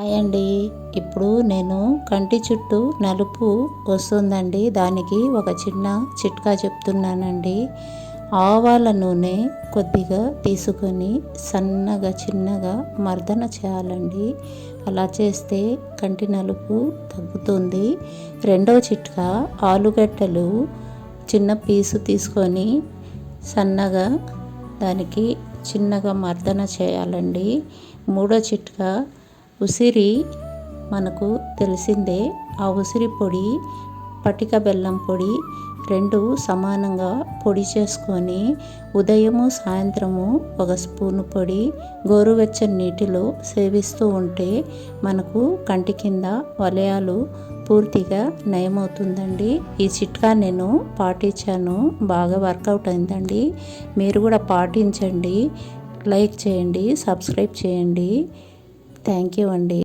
Hi అండి. ఇప్పుడు నేను కంటి చుట్టూ నలుపు వస్తుందండి. దానికి ఒక చిన్న చిట్కా చెప్తున్నానండి. ఆవాల నూనె కొద్దిగా తీసుకొని సన్నగా చిన్నగా మర్దన చేయాలండి. అలా చేస్తే కంటి నలుపు తగ్గుతుంది. రెండవ చిట్కా ఆలుగడ్డలు చిన్న పీసు తీసుకొని సన్నగా దానికి చిన్నగా మర్దన చేయాలండి. మూడో చిట్కా ఉసిరి మనకు తెలిసిందే. ఆ ఉసిరి పొడి పటిక బెల్లం పొడి రెండు సమానంగా పొడి చేసుకొని ఉదయము సాయంత్రము ఒక స్పూను పొడి గోరువెచ్చని నీటిలో సేవిస్తూ ఉంటే మనకు కంటి కింద వలయాలు పూర్తిగా నయమవుతుందండి. ఈ చిట్కా నేను పాటించాను. బాగా వర్కౌట్ అయిందండి. మీరు కూడా పాటించండి. లైక్ చేయండి సబ్స్క్రైబ్ చేయండి. థ్యాంక్ యూ అండి